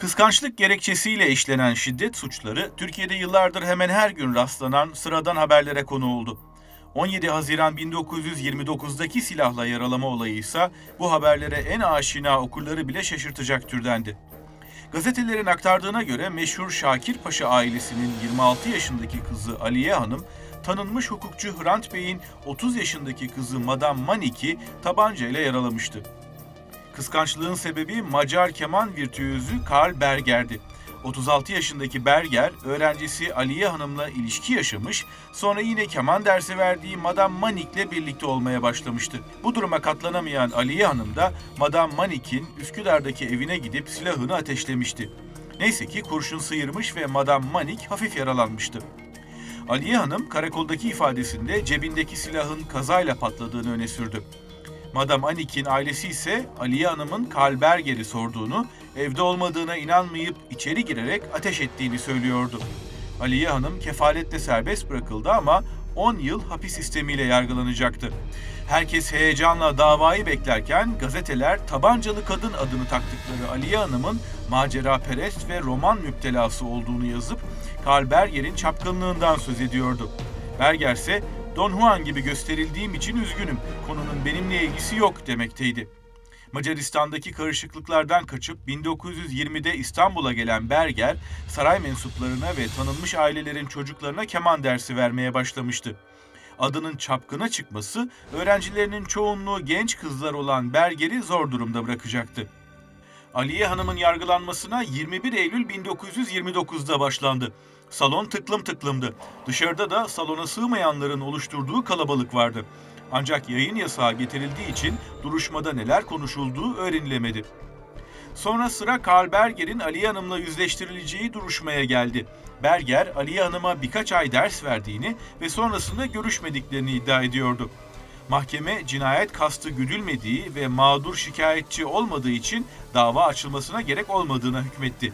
Kıskançlık gerekçesiyle işlenen şiddet suçları Türkiye'de yıllardır hemen her gün rastlanan sıradan haberlere konu oldu. 17 Haziran 1929'daki silahla yaralama olayı ise bu haberlere en aşina okurları bile şaşırtacak türdendi. Gazetelerin aktardığına göre meşhur Şakir Paşa ailesinin 26 yaşındaki kızı Aliye Hanım, tanınmış hukukçu Hrant Bey'in 30 yaşındaki kızı Madame Manik'i tabancayla yaralamıştı. Kıskançlığın sebebi Macar keman virtüözü Karl Berger'di. 36 yaşındaki Berger, öğrencisi Aliye Hanım'la ilişki yaşamış, sonra yine keman dersi verdiği Madame Manik'le birlikte olmaya başlamıştı. Bu duruma katlanamayan Aliye Hanım da Madame Manik'in Üsküdar'daki evine gidip silahını ateşlemişti. Neyse ki kurşun sıyırmış ve Madame Manik hafif yaralanmıştı. Aliye Hanım karakoldaki ifadesinde cebindeki silahın kazayla patladığını öne sürdü. Madame Anik'in ailesi ise Aliye Hanım'ın Karl Berger'i sorduğunu, evde olmadığına inanmayıp içeri girerek ateş ettiğini söylüyordu. Aliye Hanım kefaletle serbest bırakıldı ama 10 yıl hapis sistemiyle yargılanacaktı. Herkes heyecanla davayı beklerken gazeteler tabancalı kadın adını taktıkları Aliye Hanım'ın macera perest ve roman müptelası olduğunu yazıp Karl Berger'in çapkınlığından söz ediyordu. Berger ise Don Juan gibi gösterildiğim için üzgünüm. Konunun benimle ilgisi yok demekteydi. Macaristan'daki karışıklıklardan kaçıp 1920'de İstanbul'a gelen Berger, saray mensuplarına ve tanınmış ailelerin çocuklarına keman dersi vermeye başlamıştı. Adının çapkına çıkması, öğrencilerinin çoğunluğu genç kızlar olan Berger'i zor durumda bırakacaktı. Aliye Hanım'ın yargılanmasına 21 Eylül 1929'da başlandı. Salon tıklım tıklımdı. Dışarıda da salona sığmayanların oluşturduğu kalabalık vardı. Ancak yayın yasağı getirildiği için duruşmada neler konuşulduğu öğrenilemedi. Sonra sıra Karl Berger'in Aliye Hanım'la yüzleştirileceği duruşmaya geldi. Berger, Aliye Hanım'a birkaç ay ders verdiğini ve sonrasında görüşmediklerini iddia ediyordu. Mahkeme cinayet kastı güdülmediği ve mağdur şikayetçi olmadığı için dava açılmasına gerek olmadığına hükmetti.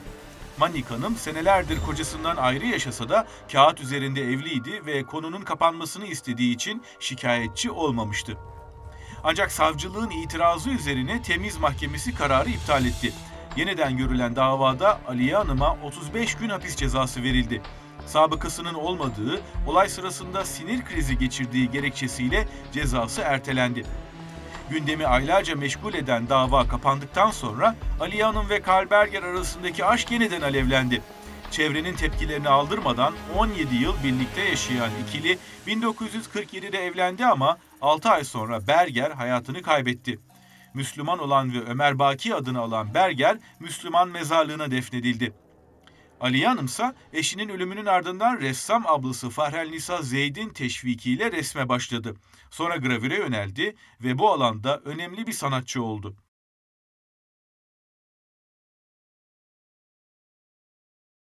Manik Hanım senelerdir kocasından ayrı yaşasa da kağıt üzerinde evliydi ve konunun kapanmasını istediği için şikayetçi olmamıştı. Ancak savcılığın itirazı üzerine temiz mahkemesi kararı iptal etti. Yeniden görülen davada Aliye Hanım'a 35 gün hapis cezası verildi. Sabıkasının olmadığı, olay sırasında sinir krizi geçirdiği gerekçesiyle cezası ertelendi. Gündemi aylarca meşgul eden dava kapandıktan sonra Aliye Hanım ve Karl Berger arasındaki aşk yeniden alevlendi. Çevrenin tepkilerini aldırmadan 17 yıl birlikte yaşayan ikili 1947'de evlendi ama 6 ay sonra Berger hayatını kaybetti. Müslüman olan ve Ömer Baki adını alan Berger Müslüman mezarlığına defnedildi. Aliye Hanım ise eşinin ölümünün ardından ressam ablası Fahrel Nisa Zeyd'in teşvikiyle resme başladı. Sonra gravüre yöneldi ve bu alanda önemli bir sanatçı oldu.